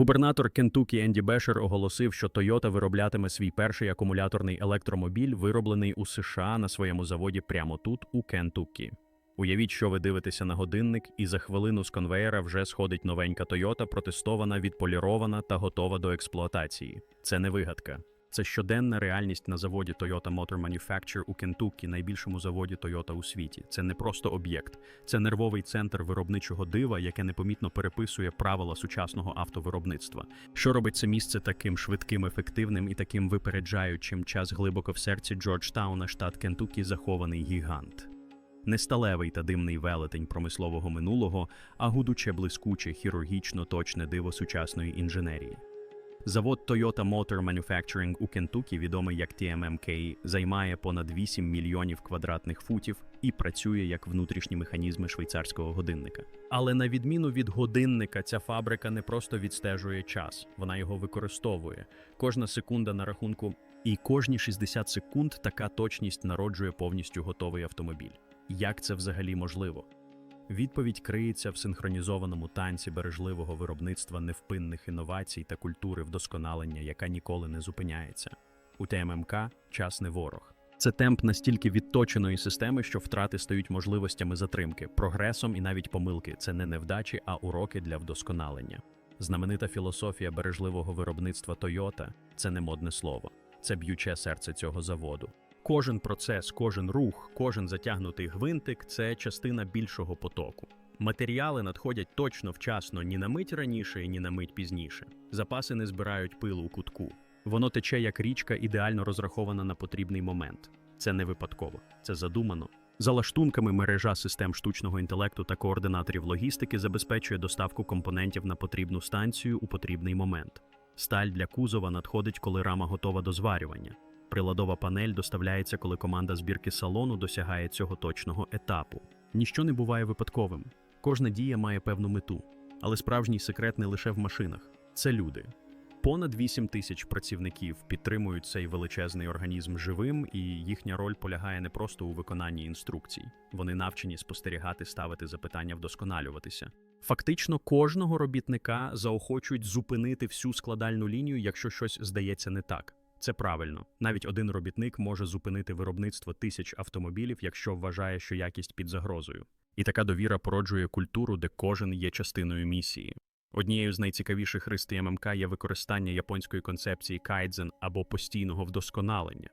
Губернатор Кентукі Енді Бешер оголосив, що Тойота вироблятиме свій перший акумуляторний електромобіль, вироблений у США на своєму заводі прямо тут, у Кентукі. Уявіть, що ви дивитеся на годинник, і за хвилину з конвеєра вже сходить новенька Тойота, протестована, відполірована та готова до експлуатації. Це не вигадка. Це щоденна реальність на заводі Toyota Motor Manufacture у Кентуккі, найбільшому заводі Toyota у світі. Це не просто об'єкт, це нервовий центр виробничого дива, яке непомітно переписує правила сучасного автовиробництва. Що робить це місце таким швидким, ефективним і таким випереджаючим час глибоко в серці Джорджтауна, штат Кентуккі, захований гігант. Не сталевий та димний велетень промислового минулого, а гудуче блискуче, хірургічно точне диво сучасної інженерії. Завод Toyota Motor Manufacturing у Кентукі, відомий як TMMK, займає понад 8 мільйонів квадратних футів і працює як внутрішні механізми швейцарського годинника. Але на відміну від годинника, ця фабрика не просто відстежує час, вона його використовує. Кожна секунда на рахунку, і кожні 60 секунд така точність народжує повністю готовий автомобіль. Як це взагалі можливо? Відповідь криється в синхронізованому танці бережливого виробництва невпинних інновацій та культури вдосконалення, яка ніколи не зупиняється. У ТММК час не ворог. Це темп настільки відточеної системи, що втрати стають можливостями затримки, прогресом і навіть помилки. Це не невдачі, а уроки для вдосконалення. Знаменита філософія бережливого виробництва Toyota – це не модне слово, це б'юче серце цього заводу. Кожен процес, кожен рух, кожен затягнутий гвинтик це частина більшого потоку. Матеріали надходять точно вчасно ні на мить раніше, ні на мить пізніше. Запаси не збирають пилу у кутку. Воно тече як річка, ідеально розрахована на потрібний момент. Це не випадково, це задумано. За лаштунками мережа систем штучного інтелекту та координаторів логістики забезпечує доставку компонентів на потрібну станцію у потрібний момент. Сталь для кузова надходить, коли рама готова до зварювання. Приладова панель доставляється, коли команда збірки салону досягає цього точного етапу. Ніщо не буває випадковим. Кожна дія має певну мету. Але справжній секрет не лише в машинах це люди. Понад 8 тисяч працівників підтримують цей величезний організм живим, і їхня роль полягає не просто у виконанні інструкцій. Вони навчені спостерігати, ставити запитання, вдосконалюватися. Фактично, кожного робітника заохочують зупинити всю складальну лінію, якщо щось здається не так. Це правильно. Навіть один робітник може зупинити виробництво тисяч автомобілів, якщо вважає, що якість під загрозою. І така довіра породжує культуру, де кожен є частиною місії. Однією з найцікавіших рис ТММК є використання японської концепції кайдзен або постійного вдосконалення.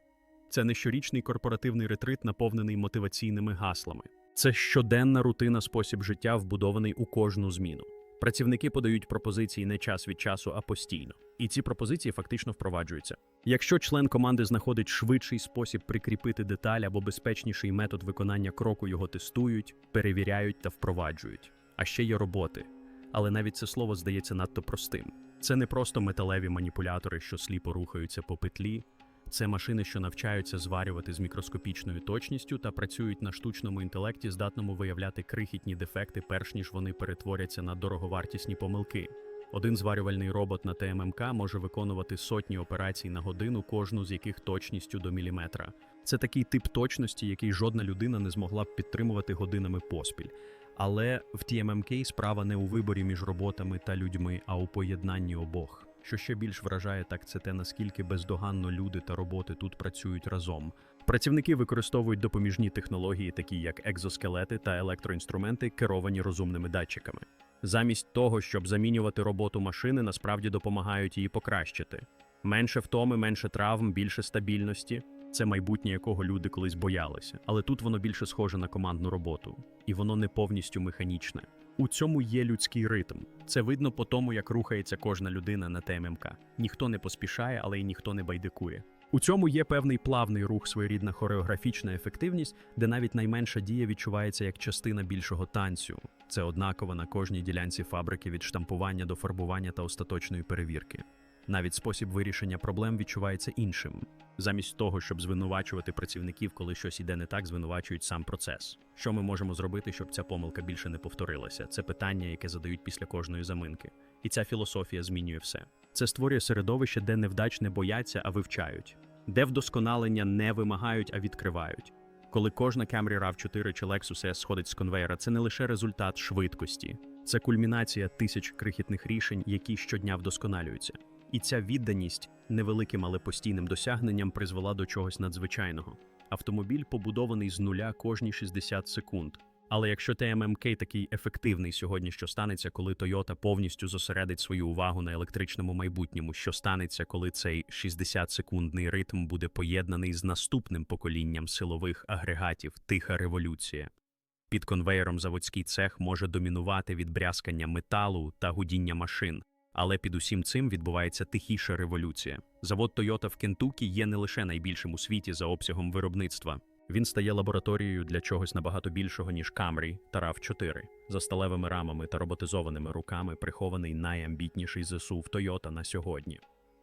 Це не щорічний корпоративний ретрит, наповнений мотиваційними гаслами. Це щоденна рутина спосіб життя, вбудований у кожну зміну. Працівники подають пропозиції не час від часу, а постійно. І ці пропозиції фактично впроваджуються. Якщо член команди знаходить швидший спосіб прикріпити деталь або безпечніший метод виконання кроку, його тестують, перевіряють та впроваджують. А ще є роботи. Але навіть це слово здається надто простим. Це не просто металеві маніпулятори, що сліпо рухаються по петлі. Це машини, що навчаються зварювати з мікроскопічною точністю та працюють на штучному інтелекті, здатному виявляти крихітні дефекти, перш ніж вони перетворяться на дороговартісні помилки. Один зварювальний робот на ТММК може виконувати сотні операцій на годину, кожну з яких точністю до міліметра. Це такий тип точності, який жодна людина не змогла б підтримувати годинами поспіль. Але в TMMK справа не у виборі між роботами та людьми, а у поєднанні обох. Що ще більш вражає, так це те, наскільки бездоганно люди та роботи тут працюють разом. Працівники використовують допоміжні технології, такі як екзоскелети та електроінструменти, керовані розумними датчиками. Замість того, щоб замінювати роботу машини, насправді допомагають її покращити. Менше втоми, менше травм, більше стабільності. Це майбутнє, якого люди колись боялися. Але тут воно більше схоже на командну роботу, і воно не повністю механічне. У цьому є людський ритм. Це видно по тому, як рухається кожна людина на ТММК. Ніхто не поспішає, але й ніхто не байдикує. У цьому є певний плавний рух, своєрідна хореографічна ефективність, де навіть найменша дія відчувається як частина більшого танцю. Це однаково на кожній ділянці фабрики від штампування до фарбування та остаточної перевірки. Навіть спосіб вирішення проблем відчувається іншим. Замість того, щоб звинувачувати працівників, коли щось іде не так, звинувачують сам процес. Що ми можемо зробити, щоб ця помилка більше не повторилася? Це питання, яке задають після кожної заминки. І ця філософія змінює все. Це створює середовище, де невдач не бояться, а вивчають, де вдосконалення не вимагають, а відкривають. Коли кожна Camry rav 4 чи Lexus S сходить з конвейера, це не лише результат швидкості, Це кульмінація тисяч крихітних рішень, які щодня вдосконалюються. І ця відданість невеликим, але постійним досягненням призвела до чогось надзвичайного. Автомобіль побудований з нуля кожні 60 секунд. Але якщо ТММК такий ефективний сьогодні, що станеться, коли Toyota повністю зосередить свою увагу на електричному майбутньому, що станеться, коли цей 60-секундний ритм буде поєднаний з наступним поколінням силових агрегатів, тиха революція. Під конвеєром заводський цех може домінувати від брязкання металу та гудіння машин, але під усім цим відбувається тихіша революція. Завод Toyota в Кентукі є не лише найбільшим у світі за обсягом виробництва. Він стає лабораторією для чогось набагато більшого, ніж Camry та RAV4. За сталевими рамами та роботизованими руками прихований найамбітніший ЗСУ в Toyota на сьогодні.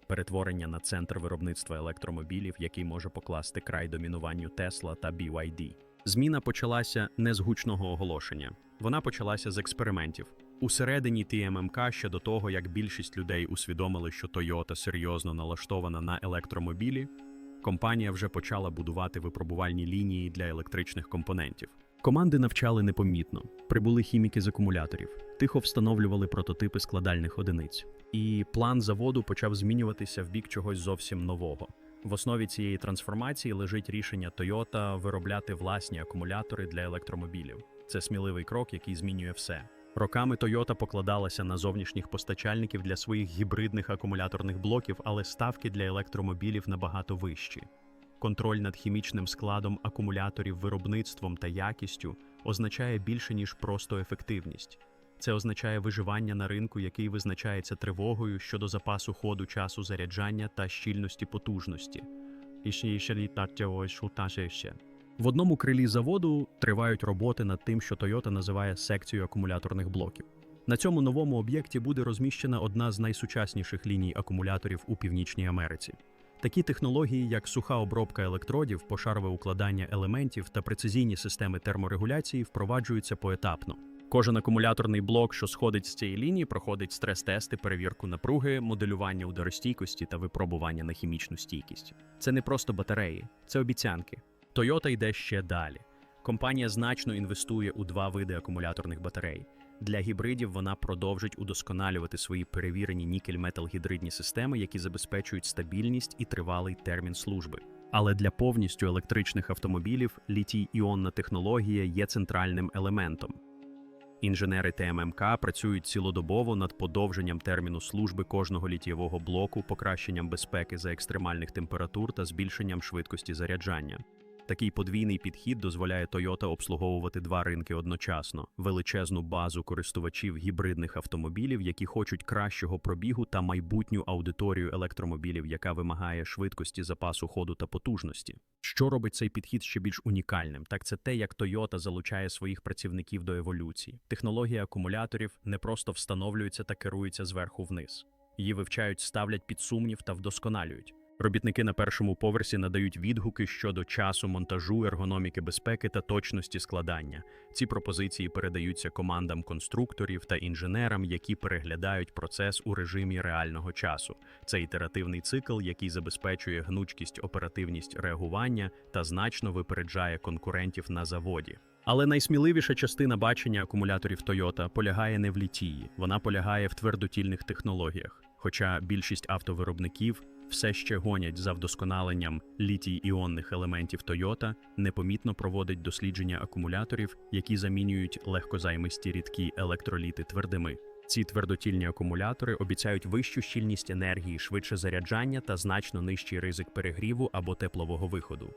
Перетворення на центр виробництва електромобілів, який може покласти край домінуванню Tesla та BYD. Зміна почалася не з гучного оголошення. Вона почалася з експериментів. Усередині ТММК ще до того, як більшість людей усвідомили, що Toyota серйозно налаштована на електромобілі, компанія вже почала будувати випробувальні лінії для електричних компонентів. Команди навчали непомітно, прибули хіміки з акумуляторів, тихо встановлювали прототипи складальних одиниць. І план заводу почав змінюватися в бік чогось зовсім нового. В основі цієї трансформації лежить рішення Toyota виробляти власні акумулятори для електромобілів. Це сміливий крок, який змінює все. Роками Toyota покладалася на зовнішніх постачальників для своїх гібридних акумуляторних блоків, але ставки для електромобілів набагато вищі. Контроль над хімічним складом акумуляторів, виробництвом та якістю означає більше, ніж просто ефективність. Це означає виживання на ринку, який визначається тривогою щодо запасу ходу часу заряджання та щільності потужності. В одному крилі заводу тривають роботи над тим, що Toyota називає секцією акумуляторних блоків. На цьому новому об'єкті буде розміщена одна з найсучасніших ліній акумуляторів у Північній Америці. Такі технології, як суха обробка електродів, пошарове укладання елементів та прецизійні системи терморегуляції, впроваджуються поетапно. Кожен акумуляторний блок, що сходить з цієї лінії, проходить стрес-тести, перевірку напруги, моделювання ударостійкості та випробування на хімічну стійкість. Це не просто батареї, це обіцянки. Toyota йде ще далі. Компанія значно інвестує у два види акумуляторних батарей. Для гібридів вона продовжить удосконалювати свої перевірені нікель-метал-гідридні системи, які забезпечують стабільність і тривалий термін служби. Але для повністю електричних автомобілів літій-іонна технологія є центральним елементом. Інженери ТММК працюють цілодобово над подовженням терміну служби кожного літієвого блоку, покращенням безпеки за екстремальних температур та збільшенням швидкості заряджання. Такий подвійний підхід дозволяє Toyota обслуговувати два ринки одночасно: величезну базу користувачів гібридних автомобілів, які хочуть кращого пробігу, та майбутню аудиторію електромобілів, яка вимагає швидкості запасу ходу та потужності. Що робить цей підхід ще більш унікальним? Так це те, як Toyota залучає своїх працівників до еволюції. Технологія акумуляторів не просто встановлюється та керується зверху вниз. Її вивчають, ставлять під сумнів та вдосконалюють. Робітники на першому поверсі надають відгуки щодо часу монтажу, ергономіки безпеки та точності складання. Ці пропозиції передаються командам конструкторів та інженерам, які переглядають процес у режимі реального часу. Це ітеративний цикл, який забезпечує гнучкість, оперативність реагування та значно випереджає конкурентів на заводі. Але найсміливіша частина бачення акумуляторів Toyota полягає не в літії, вона полягає в твердотільних технологіях. Хоча більшість автовиробників все ще гонять за вдосконаленням літій-іонних елементів Toyota, непомітно проводить дослідження акумуляторів, які замінюють легкозаймисті рідкі електроліти твердими. Ці твердотільні акумулятори обіцяють вищу щільність енергії, швидше заряджання та значно нижчий ризик перегріву або теплового виходу.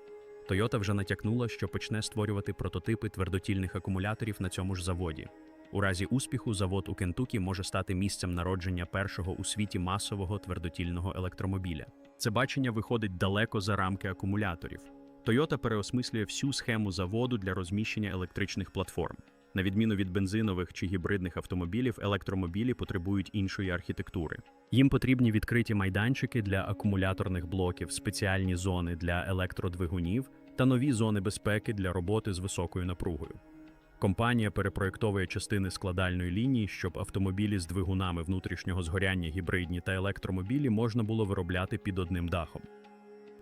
Toyota вже натякнула, що почне створювати прототипи твердотільних акумуляторів на цьому ж заводі. У разі успіху завод у Кентукі може стати місцем народження першого у світі масового твердотільного електромобіля. Це бачення виходить далеко за рамки акумуляторів. Toyota переосмислює всю схему заводу для розміщення електричних платформ. На відміну від бензинових чи гібридних автомобілів, електромобілі потребують іншої архітектури. Їм потрібні відкриті майданчики для акумуляторних блоків, спеціальні зони для електродвигунів та нові зони безпеки для роботи з високою напругою. Компанія перепроєктовує частини складальної лінії, щоб автомобілі з двигунами внутрішнього згоряння гібридні та електромобілі можна було виробляти під одним дахом.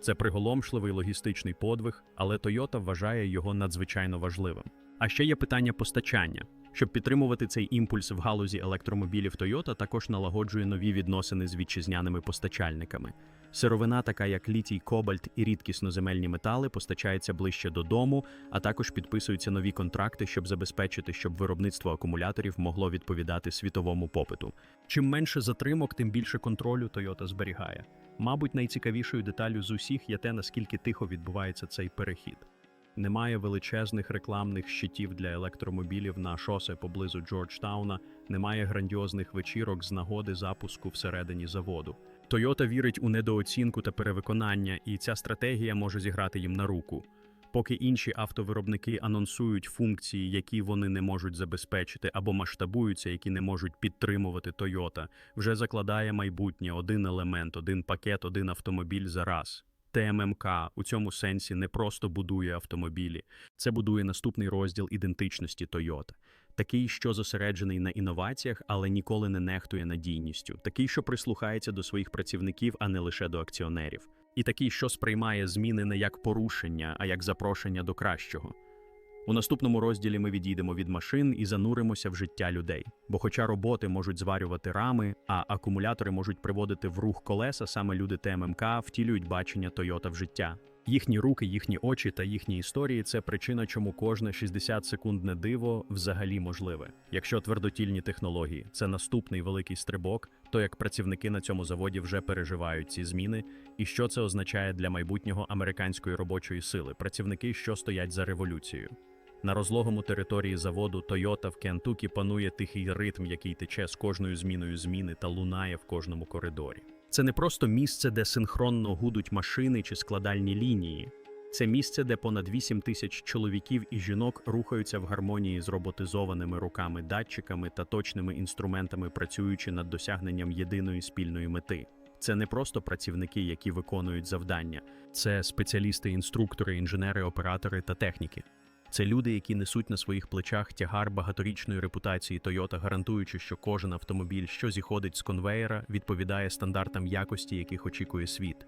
Це приголомшливий логістичний подвиг, але Toyota вважає його надзвичайно важливим. А ще є питання постачання. Щоб підтримувати цей імпульс в галузі електромобілів Toyota також налагоджує нові відносини з вітчизняними постачальниками. Сировина, така як літій, кобальт і рідкісноземельні метали, постачається ближче додому, а також підписуються нові контракти, щоб забезпечити, щоб виробництво акумуляторів могло відповідати світовому попиту. Чим менше затримок, тим більше контролю Toyota зберігає. Мабуть, найцікавішою деталю з усіх є те, наскільки тихо відбувається цей перехід. Немає величезних рекламних щитів для електромобілів на шосе поблизу Джорджтауна, немає грандіозних вечірок з нагоди запуску всередині заводу. Toyota вірить у недооцінку та перевиконання, і ця стратегія може зіграти їм на руку. Поки інші автовиробники анонсують функції, які вони не можуть забезпечити, або масштабуються, які не можуть підтримувати Toyota, вже закладає майбутнє один елемент, один пакет, один автомобіль за раз. ТММК у цьому сенсі не просто будує автомобілі, це будує наступний розділ ідентичності Toyota. Такий, що зосереджений на інноваціях, але ніколи не нехтує надійністю, такий, що прислухається до своїх працівників, а не лише до акціонерів, і такий, що сприймає зміни не як порушення, а як запрошення до кращого. У наступному розділі ми відійдемо від машин і зануримося в життя людей. Бо, хоча роботи можуть зварювати рами, а акумулятори можуть приводити в рух колеса, саме люди ТММК втілюють бачення Toyota в життя. Їхні руки, їхні очі та їхні історії це причина, чому кожне 60-секундне диво взагалі можливе. Якщо твердотільні технології це наступний великий стрибок, то як працівники на цьому заводі вже переживають ці зміни, і що це означає для майбутнього американської робочої сили, працівники, що стоять за революцією. На розлогому території заводу Toyota в Кентукі панує тихий ритм, який тече з кожною зміною зміни та лунає в кожному коридорі. Це не просто місце, де синхронно гудуть машини чи складальні лінії. Це місце, де понад 8 тисяч чоловіків і жінок рухаються в гармонії з роботизованими руками, датчиками та точними інструментами, працюючи над досягненням єдиної спільної мети. Це не просто працівники, які виконують завдання, це спеціалісти, інструктори, інженери, оператори та техніки. Це люди, які несуть на своїх плечах тягар багаторічної репутації Toyota, гарантуючи, що кожен автомобіль, що зіходить з конвеєра, відповідає стандартам якості, яких очікує світ.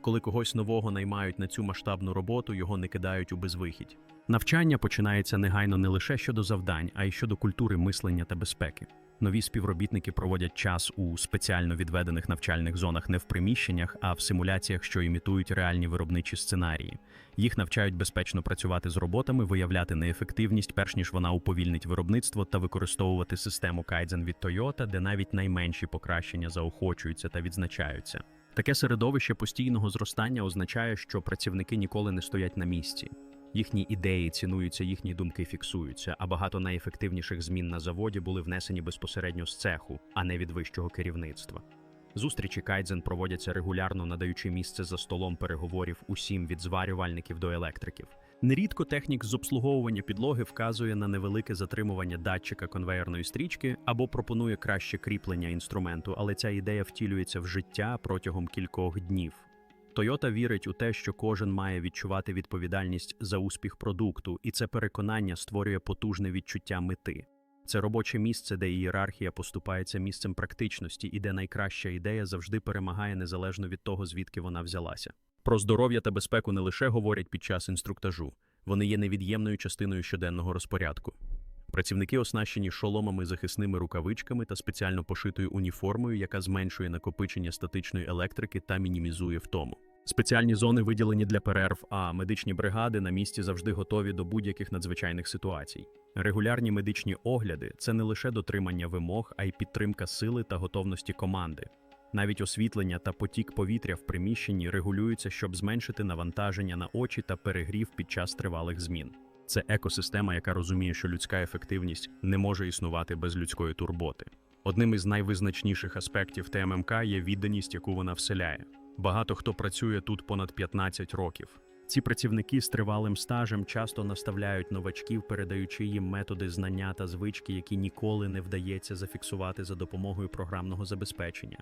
Коли когось нового наймають на цю масштабну роботу, його не кидають у безвихідь. Навчання починається негайно не лише щодо завдань, а й щодо культури мислення та безпеки. Нові співробітники проводять час у спеціально відведених навчальних зонах не в приміщеннях, а в симуляціях, що імітують реальні виробничі сценарії. Їх навчають безпечно працювати з роботами, виявляти неефективність, перш ніж вона уповільнить виробництво та використовувати систему Kaizen від Toyota, де навіть найменші покращення заохочуються та відзначаються. Таке середовище постійного зростання означає, що працівники ніколи не стоять на місці. Їхні ідеї цінуються, їхні думки фіксуються, а багато найефективніших змін на заводі були внесені безпосередньо з цеху, а не від вищого керівництва. Зустрічі Кайдзен проводяться регулярно, надаючи місце за столом переговорів усім від зварювальників до електриків. Нерідко технік з обслуговування підлоги вказує на невелике затримування датчика конвеєрної стрічки або пропонує краще кріплення інструменту, але ця ідея втілюється в життя протягом кількох днів. Toyota вірить у те, що кожен має відчувати відповідальність за успіх продукту, і це переконання створює потужне відчуття мети. Це робоче місце, де ієрархія поступається місцем практичності і де найкраща ідея завжди перемагає незалежно від того, звідки вона взялася. Про здоров'я та безпеку не лише говорять під час інструктажу, вони є невід'ємною частиною щоденного розпорядку. Працівники оснащені шоломами, захисними рукавичками та спеціально пошитою уніформою, яка зменшує накопичення статичної електрики та мінімізує втому. Спеціальні зони виділені для перерв, а медичні бригади на місці завжди готові до будь-яких надзвичайних ситуацій. Регулярні медичні огляди це не лише дотримання вимог, а й підтримка сили та готовності команди. Навіть освітлення та потік повітря в приміщенні регулюються, щоб зменшити навантаження на очі та перегрів під час тривалих змін. Це екосистема, яка розуміє, що людська ефективність не може існувати без людської турботи. Одним із найвизначніших аспектів ТММК є відданість, яку вона вселяє. Багато хто працює тут понад 15 років. Ці працівники з тривалим стажем часто наставляють новачків, передаючи їм методи знання та звички, які ніколи не вдається зафіксувати за допомогою програмного забезпечення.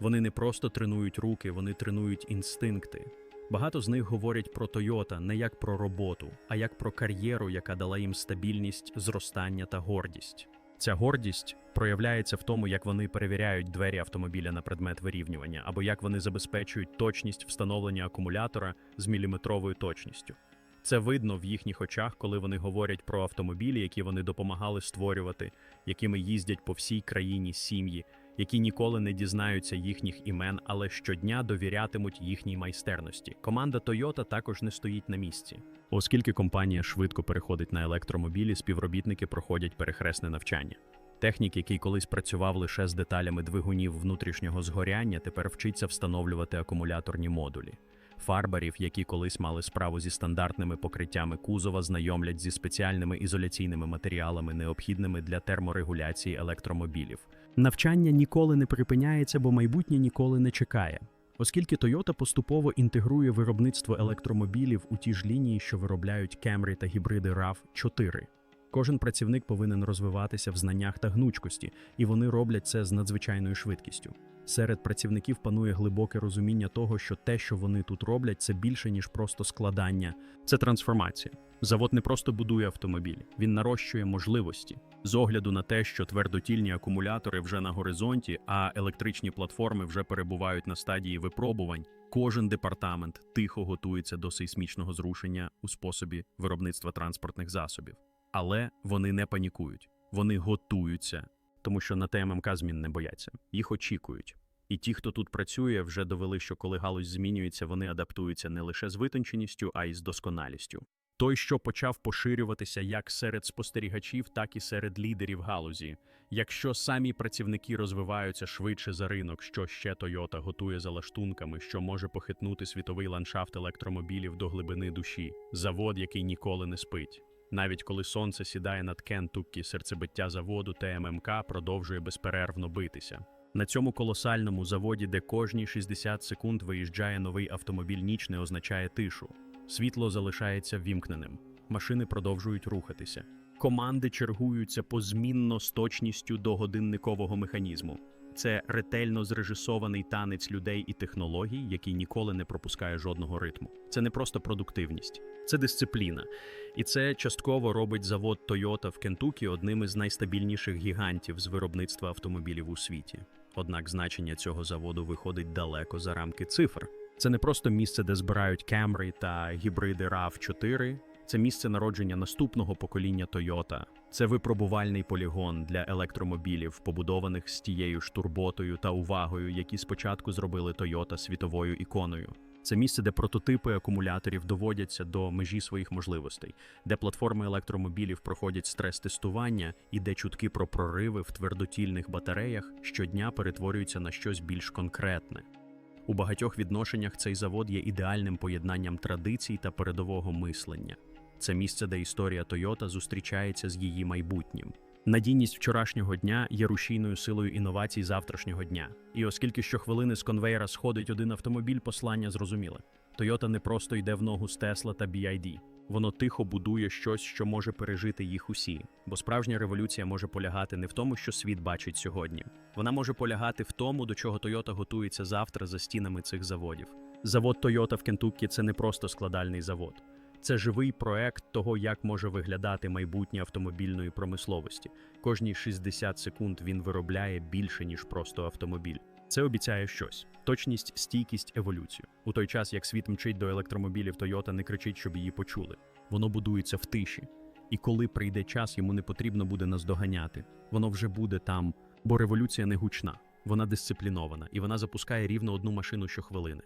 Вони не просто тренують руки, вони тренують інстинкти. Багато з них говорять про Toyota не як про роботу, а як про кар'єру, яка дала їм стабільність, зростання та гордість. Ця гордість проявляється в тому, як вони перевіряють двері автомобіля на предмет вирівнювання, або як вони забезпечують точність встановлення акумулятора з міліметровою точністю. Це видно в їхніх очах, коли вони говорять про автомобілі, які вони допомагали створювати, якими їздять по всій країні сім'ї, які ніколи не дізнаються їхніх імен, але щодня довірятимуть їхній майстерності. Команда Toyota також не стоїть на місці. Оскільки компанія швидко переходить на електромобілі, співробітники проходять перехресне навчання. Технік, який колись працював лише з деталями двигунів внутрішнього згоряння, тепер вчиться встановлювати акумуляторні модулі. Фарбарів, які колись мали справу зі стандартними покриттями кузова, знайомлять зі спеціальними ізоляційними матеріалами, необхідними для терморегуляції електромобілів. Навчання ніколи не припиняється, бо майбутнє ніколи не чекає. Оскільки Toyota поступово інтегрує виробництво електромобілів у ті ж лінії, що виробляють Camry та гібриди RAV4. Кожен працівник повинен розвиватися в знаннях та гнучкості, і вони роблять це з надзвичайною швидкістю. Серед працівників панує глибоке розуміння того, що те, що вони тут роблять, це більше ніж просто складання, це трансформація. Завод не просто будує автомобілі, він нарощує можливості з огляду на те, що твердотільні акумулятори вже на горизонті, а електричні платформи вже перебувають на стадії випробувань. Кожен департамент тихо готується до сейсмічного зрушення у способі виробництва транспортних засобів. Але вони не панікують, вони готуються, тому що на ТММК змін не бояться, їх очікують. І ті, хто тут працює, вже довели, що коли галузь змінюється, вони адаптуються не лише з витонченістю, а й з досконалістю. Той, що почав поширюватися як серед спостерігачів, так і серед лідерів галузі. Якщо самі працівники розвиваються швидше за ринок, що ще Toyota готує за лаштунками, що може похитнути світовий ландшафт електромобілів до глибини душі, завод, який ніколи не спить. Навіть коли сонце сідає над Кентуккі, серцебиття заводу ТММК продовжує безперервно битися. На цьому колосальному заводі, де кожні 60 секунд виїжджає новий автомобіль, ніч не означає тишу. Світло залишається вімкненим, машини продовжують рухатися. Команди чергуються позмінно з точністю до годинникового механізму. Це ретельно зрежисований танець людей і технологій, який ніколи не пропускає жодного ритму. Це не просто продуктивність, це дисципліна. І це частково робить завод Toyota в Кентукі одним із найстабільніших гігантів з виробництва автомобілів у світі. Однак значення цього заводу виходить далеко за рамки цифр. Це не просто місце, де збирають Camry та гібриди RAV4, це місце народження наступного покоління Toyota. Це випробувальний полігон для електромобілів, побудованих з тією ж турботою та увагою, які спочатку зробили Toyota світовою іконою. Це місце, де прототипи акумуляторів доводяться до межі своїх можливостей, де платформи електромобілів проходять стрес-тестування і де чутки про прориви в твердотільних батареях щодня перетворюються на щось більш конкретне. У багатьох відношеннях цей завод є ідеальним поєднанням традицій та передового мислення. Це місце, де історія Toyota зустрічається з її майбутнім. Надійність вчорашнього дня є рушійною силою інновацій завтрашнього дня. І оскільки щохвилини з конвейера сходить один автомобіль, послання зрозуміле. Тойота не просто йде в ногу з Тесла та BYD. Воно тихо будує щось, що може пережити їх усі. Бо справжня революція може полягати не в тому, що світ бачить сьогодні. Вона може полягати в тому, до чого Toyota готується завтра за стінами цих заводів. Завод Toyota в Кентуккі це не просто складальний завод. Це живий проект того, як може виглядати майбутнє автомобільної промисловості. Кожні 60 секунд він виробляє більше, ніж просто автомобіль. Це обіцяє щось: точність, стійкість, еволюцію. У той час, як світ мчить до електромобілів, Toyota не кричить, щоб її почули. Воно будується в тиші. І коли прийде час, йому не потрібно буде наздоганяти. Воно вже буде там, бо революція не гучна, вона дисциплінована і вона запускає рівно одну машину щохвилини.